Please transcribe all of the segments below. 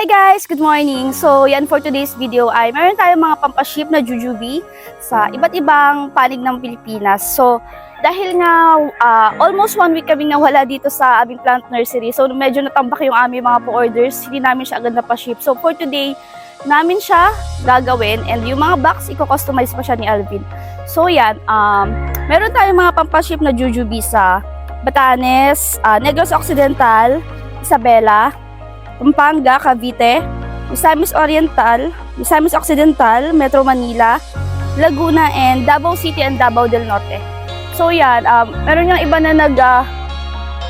Hi guys! Good morning! So yan for today's video ay meron tayong mga pampaship na jujube sa iba't ibang panig ng Pilipinas. So dahil nga ah, almost one week kaming nawala dito sa aming plant nursery. So medyo natambak yung aming mga po-orders. Hindi namin siya agad napaship. So for today, namin siya gagawin and yung mga box, i-customize pa siya ni Alvin. So yan, um, meron tayong mga pampaship na jujube sa Batanes, ah, Negros Occidental, Isabela, Pampanga, Cavite, Misamis Oriental, Misamis Occidental, Metro Manila, Laguna, and Davao City and Davao del Norte. So yan, um, meron yung iba na nag ah,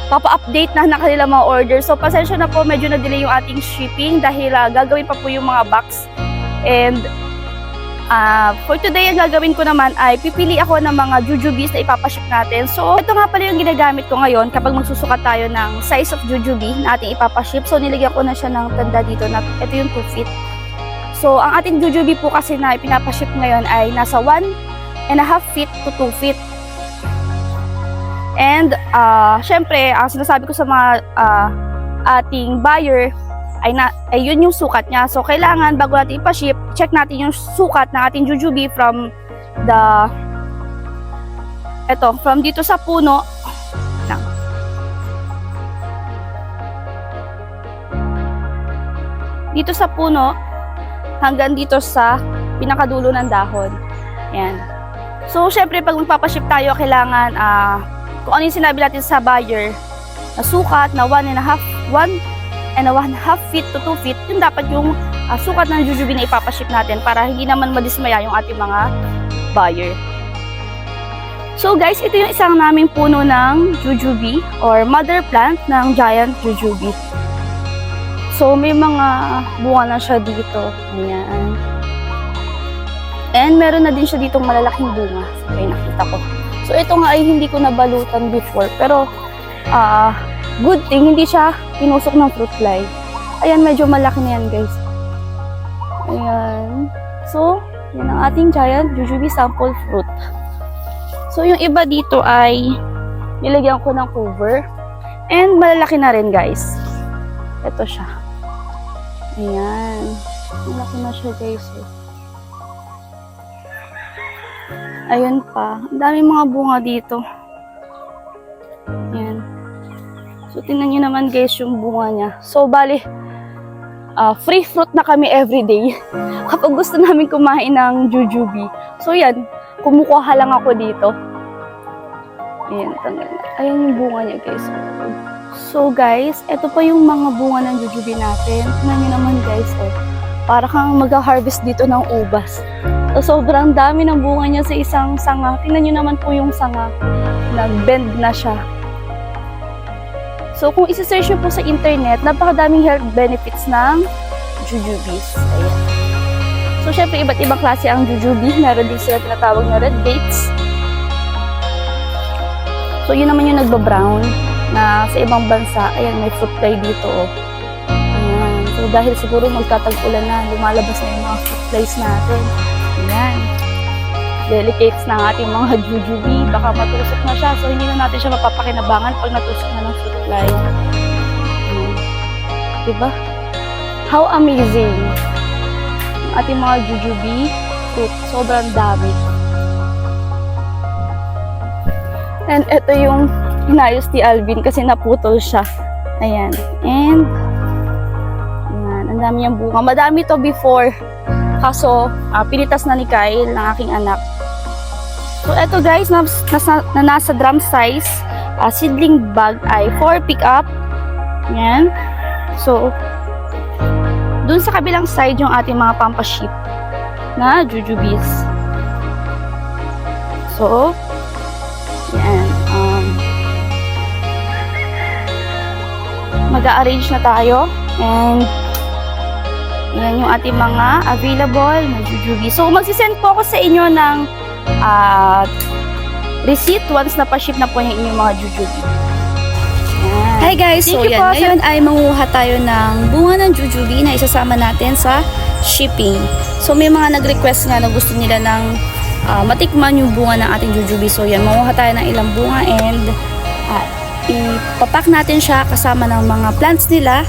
papa-update na ng kanilang mga order. So pasensya na po, medyo na-delay yung ating shipping dahil ah, gagawin pa po yung mga box. And ah, for today, ang gagawin ko naman ay pipili ako ng mga jujubes na ipapaship natin. So ito nga pala yung ginagamit ko ngayon kapag magsusukat tayo ng size of jujube na ating ipapaship. So nilagyan ko na siya ng tanda dito na ito yung 2 feet. So ang ating jujube po kasi na ipinapaship ngayon ay nasa 1 and a half feet to 2 feet. And ah syempre, ang sinasabi ko sa mga ah, ating buyer ay, na, ay yun yung sukat niya. So kailangan bago natin ipaship, check natin yung sukat ng ating jujube from the eto, from dito sa puno. Dito sa puno hanggang dito sa pinakadulo ng dahon. Yan. So, syempre, pag magpapaship tayo, kailangan ah kung ano yung sinabi natin sa buyer na sukat na 1 and a half, 1 and a 1 half feet to 2 feet, yun dapat yung ah, sukat ng jujube na ipapaship natin para hindi naman madismaya yung ating mga buyer. So guys, ito yung isang naming puno ng jujube or mother plant ng giant jujube. So may mga bunga na siya dito. Ayan. And meron na din siya ditong malalaking bunga. Okay, nakita ko. So ito nga ay hindi ko nabalutan before. Pero ah good thing hindi siya tinusok ng fruit fly. Ayan, medyo malaki na yan guys. Ayan. So, yan ang ating giant jujube sample fruit. So yung iba dito ay nilagyan ko ng cover. And malalaki na rin guys. Ito siya. Ayan. Malaki na siya guys. Eh. Ayun pa. Ang daming mga bunga dito. So, tingnan nyo naman guys yung bunga niya. So, bali, ah, free fruit na kami everyday. Kapag gusto namin kumain ng jujube. So, yan. Kumukuha lang ako dito. Ayan, tanggal. Ayan yung bunga niya guys. So, guys, ito pa yung mga bunga ng jujube natin. Tingnan nyo naman guys, oh. Para kang mag-harvest dito ng ubas. So, sobrang dami ng bunga niya sa isang sanga. Tingnan nyo naman po yung sanga. Nag-bend na siya. So, kung isi-search nyo po sa internet, napakadaming health benefits ng jujubes. Ayan. So, syempre, iba't ibang klase ang jujube. Meron din sila tinatawag na red dates. So, yun naman yung nagba-brown na sa ibang bansa. Ayan, may fruit fly dito, oh. Ayan. So, dahil siguro magtatag-ulan na, lumalabas na yung mga fruit flies natin. Ayan. Delicates ang ating mga jujube. Baka matusok na siya. So, hindi na natin siya mapapakinabangan pag natusok na ng fruit fly. Ayan. Diba? How amazing! Ang ating mga jujube fruit. Sobrang dami. And ito yung inayos ni Alvin kasi naputol siya. Ayan. And, ayan. Ang dami niyang bunga. Madami to before. Kaso, ah, pinitas na ni Kyle, ng aking anak. So, eto guys, na, nasa, na nasa drum size, ah, seedling bag ay 4 pick up. Yan. So, dun sa kabilang side yung ating mga pampaship na jujubes. So, yan. Um, mag-arrange na tayo. And, yan yung ating mga available na jujubi. So, magsisend po ako sa inyo ng ah, receipt once na pa-ship na po yung inyong mga jujubi. Yan. Hi guys, Thank so yan. po. Ngayon ay manguha tayo ng bunga ng jujube na isasama natin sa shipping. So may mga nag-request nga na gusto nila ng ah, matikman yung bunga ng ating jujube. So yan, manguha tayo ng ilang bunga and ah, ipapak natin siya kasama ng mga plants nila.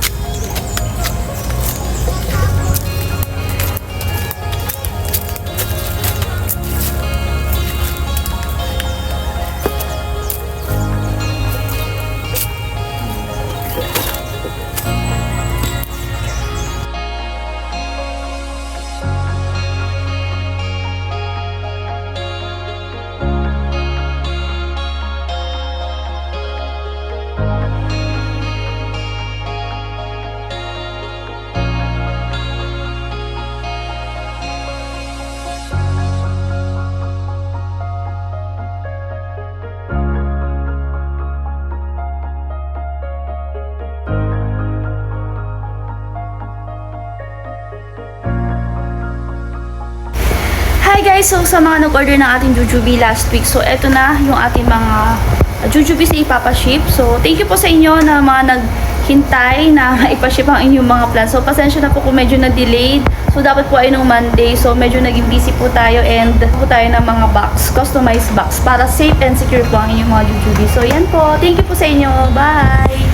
guys! So sa mga nag-order ng ating Jujubee last week, so eto na yung ating mga Jujubee sa ipapaship. So thank you po sa inyo na mga naghintay na ipaship ang inyong mga plans. So pasensya na po kung medyo na-delayed. So dapat po ay nung Monday. So medyo naging busy po tayo and po tayo ng mga box, customized box para safe and secure po ang inyong mga Jujubee. So yan po. Thank you po sa inyo. Bye!